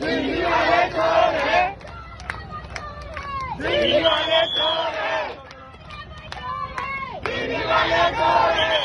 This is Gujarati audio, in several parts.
Signore Core! Signore Core! Signore Core!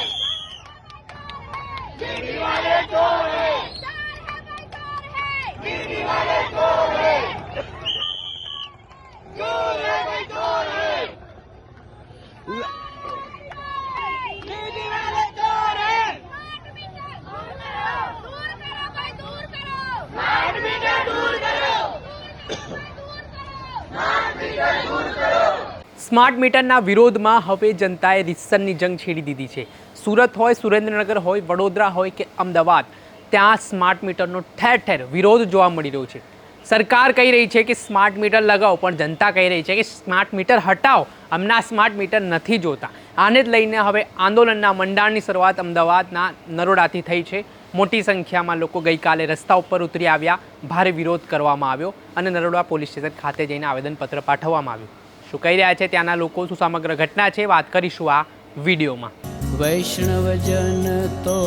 Smart મીટરના વિરોધમાં હવે જનતાએ રિસનની જંગ છેડી દીધી છે. સુરત હોય, સુરેન્દ્રનગર હોય, વડોદરા હોય કે અમદાવાદ, ત્યાં સ્માર્ટ મીટરનો ઠેર ઠેર વિરોધ જોવા મળી રહ્યો છે. સરકાર કહી રહી છે કે સ્માર્ટ મીટર લગાવો, પણ જનતા કહી રહી છે કે સ્માર્ટ મીટર હટાવો. અમને સ્માર્ટ મીટર નથી જોતા. આને જ લઈને હવે આંદોલનના મંડાણની શરૂઆત અમદાવાદના નરોડાથી થઈ છે. મોટી સંખ્યામાં લોકો ગઈકાલે રસ્તા ઉપર ઉતરી આવ્યા. ભારે વિરોધ કરવામાં આવ્યો અને નરોડા પોલીસ સ્ટેશન ખાતે જઈને આવેદનપત્ર પાઠવવામાં આવ્યું. શું કહી રહ્યા છે ત્યાંના લોકો શું સમગ્ર ઘટના છે વાત કરીશું આ વિડીયોમાં. વૈષ્ણવજન તો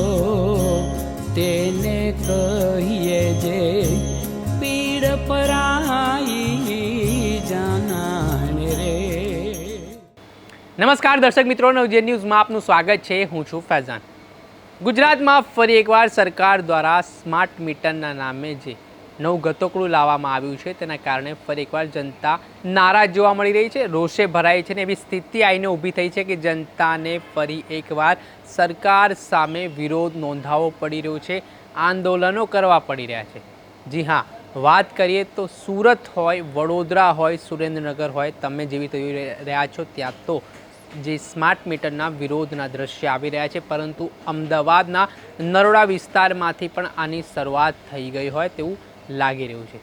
તેને કહીએ જે પીડ પરાઈ જાનાને રે. નમસ્કાર દર્શક મિત્રો નવજે ન્યૂઝમાં આપનું સ્વાગત છે. હું છું ફૈઝાન. ગુજરાતમાં ફરી એકવાર સરકાર દ્વારા સ્માર્ટ મીટરના નામે જે નવું ગતોકડું લાવવામાં આવ્યું છે. તેના કારણે ફરી એકવાર જનતા નારાજ જોવા મળી રહી છે. રોષે ભરાઈ છે ને એવી સ્થિતિ આવીને ઊભી થઈ છે કે જનતાને ફરી એકવાર સરકાર સામે વિરોધ નોંધાવવો પડી રહ્યો છે. આંદોલનો કરવા પડી રહ્યા છે. જી હા, વાત કરીએ તો સુરત હોય, વડોદરા હોય, સુરેન્દ્રનગર હોય, તમે જેવી થઈ રહ્યા છો ત્યાં તો જે સ્માર્ટ મીટરના વિરોધના દ્રશ્ય આવી રહ્યા છે. પરંતુ અમદાવાદના નરોડા વિસ્તારમાંથી પણ આની શરૂઆત થઈ ગઈ હોય તેવું લાગી રહ્યું છે.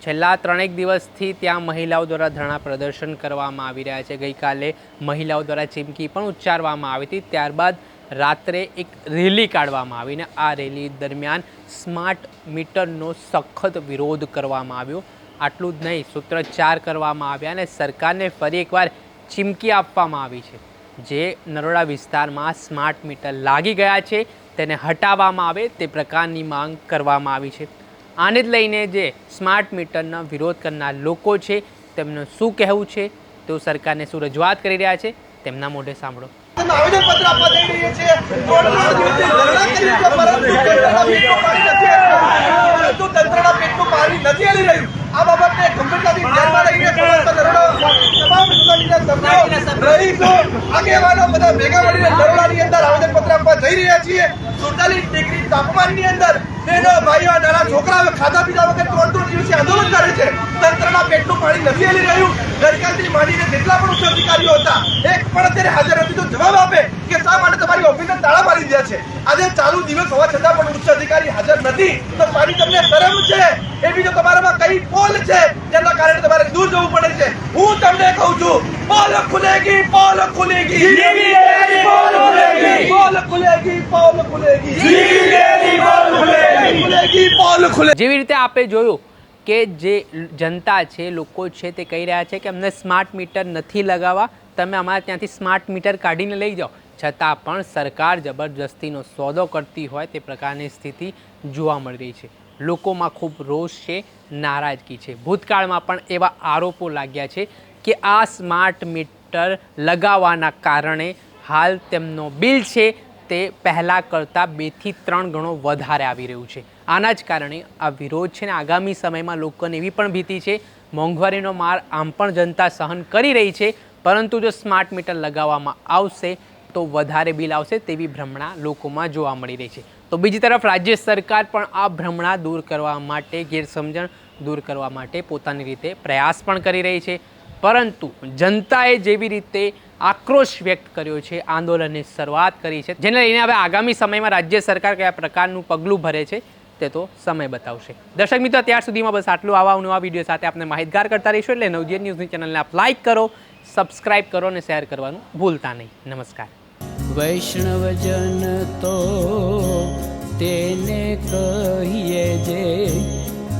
છેલ્લા ત્રણેક દિવસથી ત્યાં મહિલાઓ દ્વારા ધરણા પ્રદર્શન કરવામાં આવી રહ્યા છે. ગઈકાલે મહિલાઓ દ્વારા ચીમકી પણ ઉચ્ચારવામાં આવી હતી. ત્યારબાદ રાત્રે એક રેલી કાઢવામાં આવીને આ રેલી દરમિયાન સ્માર્ટ મીટરનો સખત વિરોધ કરવામાં આવ્યો. આટલું જ નહીં, સૂત્રોચ્ચાર કરવામાં આવ્યા અને સરકારને ફરી એકવાર ચીમકી આપવામાં આવી છે. જે નરોડા વિસ્તારમાં સ્માર્ટ મીટર લાગી ગયા છે, તેને હટાવવામાં આવે તે પ્રકારની માંગ કરવામાં આવી છે. આને જ લઈને જે સ્માર્ટ મીટરનો વિરોધ કરનાર લોકો છે, તેમનું શું કહેવું છે, તેઓ સરકારને શું રજૂઆત કરી રહ્યા છે, તેમના મોઢે સાંભળો. આવેદનપત્ર આપવા આપવા જઈ રહ્યા છીએ. 47 ડિગ્રી તાપમાનની અંદર બહેનો, ભાઈઓ, નાના છોકરાઓ ખાધા પીધા વગર ત્રણ ત્રણ દિવસે આંદોલન કરે છે. તંત્રના પેટનું પાણી નથી હલી રહ્યું. ગઈકાલથી માંડીને જેટલા પણ ઉચ્ચ અધિકારીઓ હતા એક પણ અત્યારે હાજર નથી. તો જવાબ આપે કે શા માટે તમારી ઓફિસે તાળા મારી દીધા છે? આજે ચાલુ દિવસ હોવા છતાં પણ ઉચ્ચ અધિકારી હાજર નથી. તો મારી તમને શરમ છે? એવી બીજો તમારામાં કઈ પોલ છે? જેના તમારે દૂર જવું પડે છે હું તમને કહું છું પોલ ખુલેગી પોલ ખુલેગી પોલ ખુલેગી પોલ ખુલેગી પોલ ખુલેગી ખુલેગી પોલ ખુલે જેવી રીતે આપે જોયું કે જે જનતા છે લોકો છે તે કહી રહ્યા છે કે અમને સ્માર્ટ મીટર નથી લગાવવા તમે અમારા ત્યાંથી સ્માર્ટ મીટર કાઢીને લઈ જાઓ. છતાં પણ સરકાર જબરજસ્તીનો સોદો કરતી હોય તે પ્રકારની સ્થિતિ જોવા મળી રહી છે. લોકોમાં ખૂબ રોષ છે નારાજગી છે. ભૂતકાળમાં પણ એવા આરોપો લાગ્યા છે કે આ સ્માર્ટ મીટર લગાવવાના કારણે હાલ તેમનો બિલ છે તે પહેલાં કરતાં બેથી ત્રણ ગણો વધારે આવી રહ્યું છે. આના જ કારણે આ વિરોધ છે ને આગામી સમયમાં લોકોને એવી પણ ભીતિ છે, મોંઘવારીનો માર આમ પણ જનતા સહન કરી રહી છે, પરંતુ જો સ્માર્ટ મીટર લગાવવામાં આવશે તો વધારે બિલ આવશે તેવી ભ્રમણા લોકોમાં જોવા મળી રહી છે. તો બીજી તરફ રાજ્ય સરકાર પણ આ ભ્રમણા દૂર કરવા માટે, ગેરસમજણ દૂર કરવા માટે પોતાની રીતે પ્રયાસ પણ કરી રહી છે. પરંતુ જનતાએ જેવી રીતે આક્રોશ વ્યક્ત કર્યો છે, આંદોલનની શરૂઆત કરી છે, જેને લઈને હવે આગામી સમયમાં રાજ્ય સરકાર કયા પ્રકારનું પગલું ભરે છે, તે તો સમય બતાવશે. દર્શક મિત્રો, ત્યાર સુધીમાં બસ આટલું. આવા નવા વીડિયો સાથે આપણે માહિતગાર કરતા રહીશું એટલે નવજીવન ન્યૂઝની ચેનલને આપ લાઇક કરો સબસ્ક્રાઇબ કરો અને શેર કરવાનું ભૂલતા નહીં. નમસ્કાર. વૈષ્ણવજન તો તેને કહીએ જે,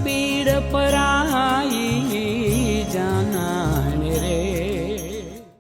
પીડ પરાઈ